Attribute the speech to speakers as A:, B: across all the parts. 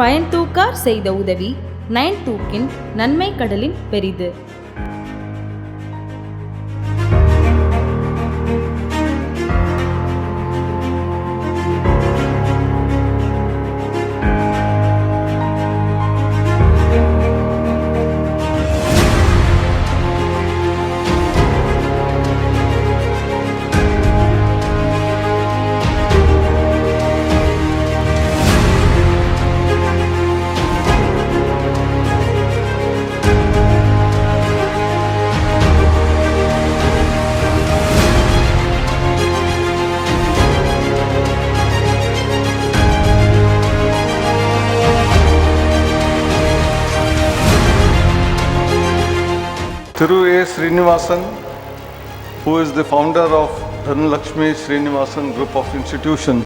A: பயன் தூக்கார் செய்த உதவி நைன் தூக்கின் நன்மை கடலின் பெரிது
B: Thiru A. Srinivasan, who is the founder of Dhanlakshmi Srinivasan Group of Institutions.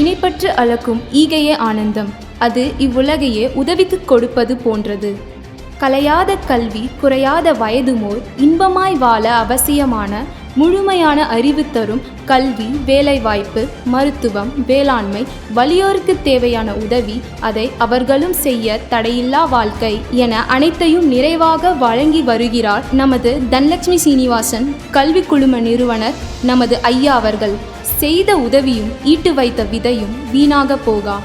A: இணைப்பற்று அளக்கும் ஈகையே ஆனந்தம் அது இவ்வுலகையே உதவித்து கொடுப்பது போன்றது கலையாத கல்வி குறையாத வயதுமோர் இன்பமாய் வாழ அவசியமான முழுமையான அறிவு தரும் கல்வி வேலைவாய்ப்பு மருத்துவம் வேளாண்மை வலியோருக்கு தேவையான உதவி அதை அவர்களும் செய்ய தடையில்லா வாழ்க்கை என அனைத்தையும் நிறைவாக வழங்கி வருகிறார் நமது தனலட்சுமி சீனிவாசன் கல்வி குழும நிறுவனர் நமது ஐயா அவர்கள் செய்த உதவியும் ஈட்டு வைத்த விதையும் வீணாக போகா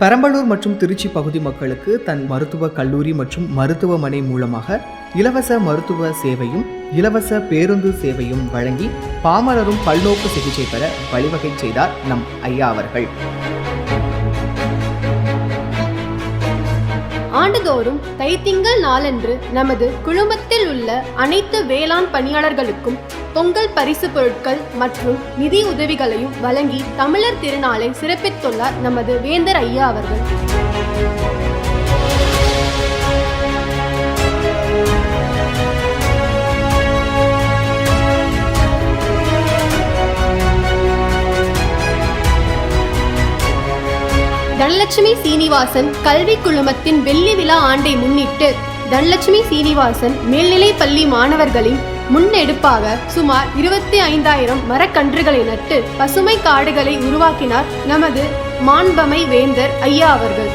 C: பெரம்பலூர் மற்றும் திருச்சி பகுதி மக்களுக்கு தன் மருத்துவ கல்லூரி மற்றும் மருத்துவமனை மூலமாக இலவச மருத்துவ சேவையும் இலவச பேருந்து சேவையும் வழங்கி பாமரரும் பல்நோக்கு சிகிச்சை பெற வழிவகை செய்தார் நம் ஐயா அவர்கள்
A: ஆண்டுதோறும் தைத்திங்கள் நாளன்று நமது குழுமத்தில் உள்ள அனைத்து வேளாண் பணியாளர்களுக்கும் பொங்கல் பரிசு பொருட்கள் மற்றும் நிதி உதவிகளையும் வழங்கி தமிழர் திருநாளை சிறப்பித்துள்ளார் நமது வேந்தர் ஐயா அவர்கள் தனலட்சுமி சீனிவாசன் கல்வி குழுமத்தின் வெள்ளி விழா ஆண்டை முன்னிட்டு தனலட்சுமி சீனிவாசன் மேல்நிலைப் பள்ளி மாணவர்களின் முன்னெடுப்பாக சுமார் இருபத்தி ஐந்தாயிரம் மரக்கன்றுகளை நட்டு பசுமை காடுகளை உருவாக்கினார் நமது மாண்பமை வேந்தர் ஐயா அவர்கள்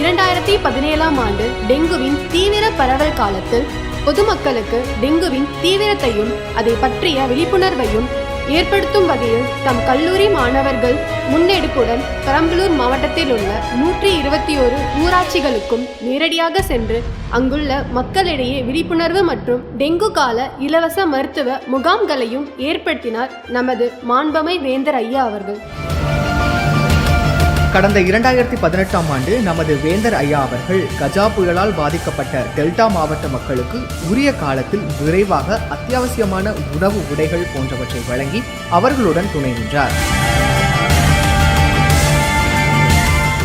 A: இரண்டாயிரத்தி பதினேழாம் ஆண்டு டெங்குவின் தீவிர பரவல் காலத்தில் பொதுமக்களுக்கு டெங்குவின் தீவிரத்தையும் அதை பற்றிய விழிப்புணர்வையும் ஏற்படுத்தும் வகையில் தம் கல்லூரி மாணவர்கள் முன்னெடுப்புடன் பெரம்பலூர் மாவட்டத்தில் உள்ள நூற்றி இருபத்தி ஓரு ஊராட்சிகளுக்கும் நேரடியாக சென்று அங்குள்ள மக்களிடையே விழிப்புணர்வு மற்றும் டெங்கு கால இலவச மருத்துவ முகாம்களையும் ஏற்படுத்தினார் நமது மாண்பமை வேந்தர் ஐயா அவர்கள்
D: கடந்த இரண்டாயிரத்தி பதினெட்டாம் ஆண்டு நமது வேந்தர் ஐயா அவர்கள் கஜா புயலால் பாதிக்கப்பட்ட டெல்டா மாவட்ட மக்களுக்கு உரிய காலத்தில் விரைவாக அத்தியாவசியமான உணவு உடைகள் போன்றவற்றை வழங்கி அவர்களுடன் துணை நின்றார்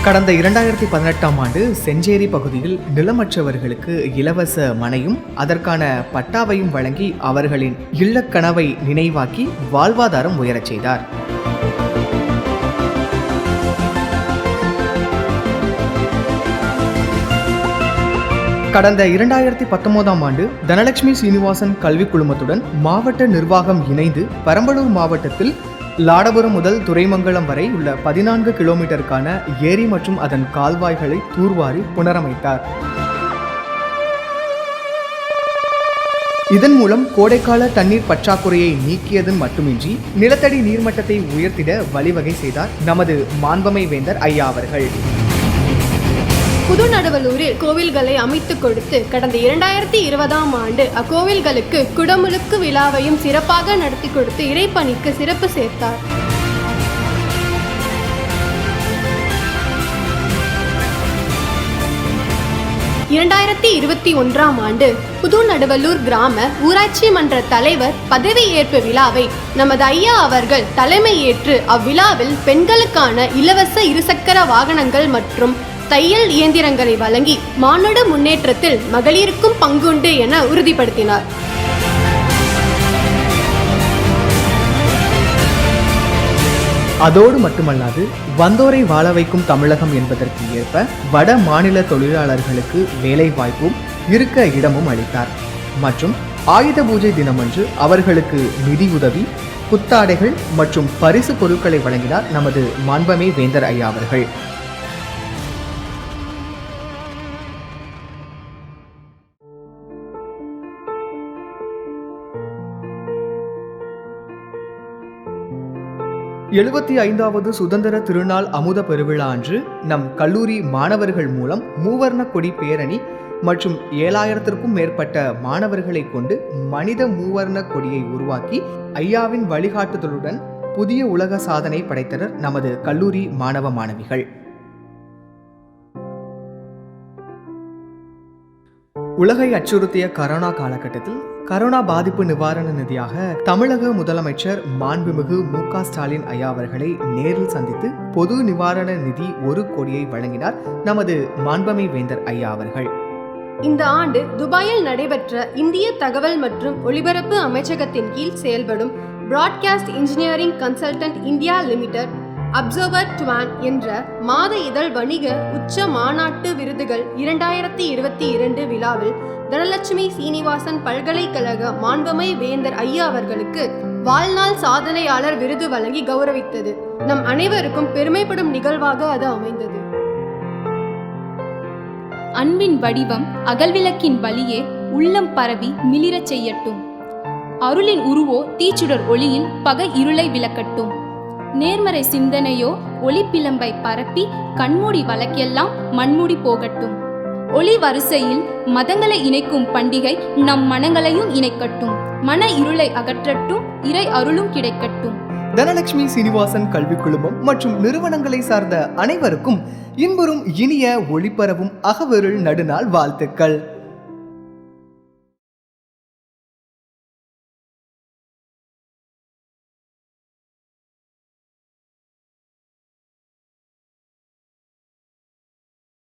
D: கடந்த இரண்டாயிரத்தி பதினெட்டாம் ஆண்டு செஞ்சேரி பகுதியில் நிலமற்றவர்களுக்கு இலவச மனையும் அதற்கான பட்டாவையும் வழங்கி அவர்களின் இல்லக்கனவை நினைவாக்கி வாழ்வாதாரம் உயரச் செய்தார் கடந்த இரண்டாயிரத்தி பத்தொன்பதாம் ஆண்டு தனலட்சுமி சீனிவாசன் கல்விக் குழுமத்துடன் மாவட்ட நிர்வாகம் இணைந்து பெரம்பலூர் மாவட்டத்தில் லாடபுரம் முதல் துறைமங்கலம் வரை உள்ள பதினான்கு கிலோமீட்டருக்கான ஏரி மற்றும் அதன் கால்வாய்களை தூர்வாரி புனரமைத்தார் இதன் மூலம் கோடைக்கால தண்ணீர் பற்றாக்குறையை நீக்கியதன் மட்டுமின்றி நிலத்தடி நீர்மட்டத்தை உயர்த்திட வழிவகை செய்தார் நமது மாண்பமை வேந்தர் ஐயா அவர்கள்
A: புதுநடவலூரில் கோவில்களை அமைத்துக் கொடுத்து கடந்த இரண்டாயிரத்தி இருபதாம் ஆண்டு அக்கோவில்களுக்கு குடமுழுக்கு விழாவையும் சிறப்பாக நடத்தி கொடுத்து இறைப்பணிக்கு சிறப்பு சேர்த்தார் இரண்டாயிரத்தி இருபத்தி ஒன்றாம் ஆண்டு புதுநடுவலூர் கிராம ஊராட்சி மன்ற தலைவர் பதவியேற்பு விழாவை நமது ஐயா அவர்கள் தலைமையேற்று அவ்விழாவில் பெண்களுக்கான இலவச இருசக்கர வாகனங்கள் மற்றும் தையல் இயந்திரங்களை வழங்கி மானுட முன்னேற்றத்தில் மகளிருக்கும் பங்குண்டு என உறுதிப்படுத்தினார்
D: அதோடு மட்டுமல்லாது வந்தோரை வாழ வைக்கும் தமிழகம் என்பதற்கு ஏற்ப வட மாநில தொழிலாளர்களுக்கு வேலை வாய்ப்பும் இருக்க இடமும் அளித்தார் மற்றும் ஆயுத பூஜை தினமன்று அவர்களுக்கு நிதியுதவி புத்தாடைகள் மற்றும் பரிசு பொருட்களை வழங்கினார் நமது மாண்பமே வேந்தர் ஐயா அவர்கள் எழுபத்தி ஐந்தாவது சுதந்திர திருநாள் அமுத பெருவிழா அன்று நம் கல்லூரி மாணவர்கள் மூலம் மூவர்ண கொடி பேரணி மற்றும் ஏழாயிரத்திற்கும் மேற்பட்ட மாணவர்களை கொண்டு மனித மூவர்ண கொடியை உருவாக்கி ஐயாவின் வழிகாட்டுதலுடன் புதிய உலக சாதனை படைத்தனர் நமது கல்லூரி மாணவ மாணவிகள் உலகை அச்சுறுத்திய கரோனா காலகட்டத்தில் கரோனா பாதிப்பு நிவாரண நிதியாக தமிழக முதலமைச்சர் மாண்புமிகு மு க ஸ்டாலின் ஐயா அவர்களை நேரில் சந்தித்து பொது நிவாரண நிதி ஒரு கோடியை வழங்கினார் நமது மாண்பமை வேந்தர் ஐயா அவர்கள்
A: இந்த ஆண்டு துபாயில் நடைபெற்ற இந்திய தகவல் மற்றும் ஒலிபரப்பு அமைச்சகத்தின் கீழ் செயல்படும் broadcast engineering consultant India limited observer டுவான் என்ற மாத இதழ் வணிக உச்ச மாநாட்டு விருதுகள் இரண்டாயிரத்தி இருபத்தி இரண்டு விழாவில் தனலட்சுமி சீனிவாசன் பல்கலைக்கழக மாண்பமை வேந்தர் ஐயா அவர்களுக்கு வாழ்நாள் சாதனையாளர் விருது வழங்கி கௌரவித்தது நம் அனைவருக்கும் பெருமைப்படும் நிகழ்வாக அது அமைந்தது
E: அன்பின் வடிவம் அகல்விளக்கின் வழியே உள்ளம் பரவி மிளிரச் செய்யட்டும் அருளின் உருவோ தீச்சுடர் ஒளியில் பகை இருளை விளக்கட்டும் நேர்மறை சிந்தனையோ ஒளிப்பிலம்பை பரப்பி கண்மூடி வழக்கெல்லாம் மண்மூடி போகட்டும் ஒளி வரிசையில் மதங்களை இணைக்கும் பண்டிகை நம் மனங்களையும் இணைக்கட்டும் மன இருளை அகற்றட்டும் இறை அருளும் கிடைக்கட்டும்
D: தனலட்சுமி சீனிவாசன் கல்வி குழுமம் மற்றும் நிறுவனங்களை சார்ந்த அனைவருக்கும் இன்புறும் இனிய ஒளிபரவும் அகவருள் நடுநாள் வாழ்த்துக்கள்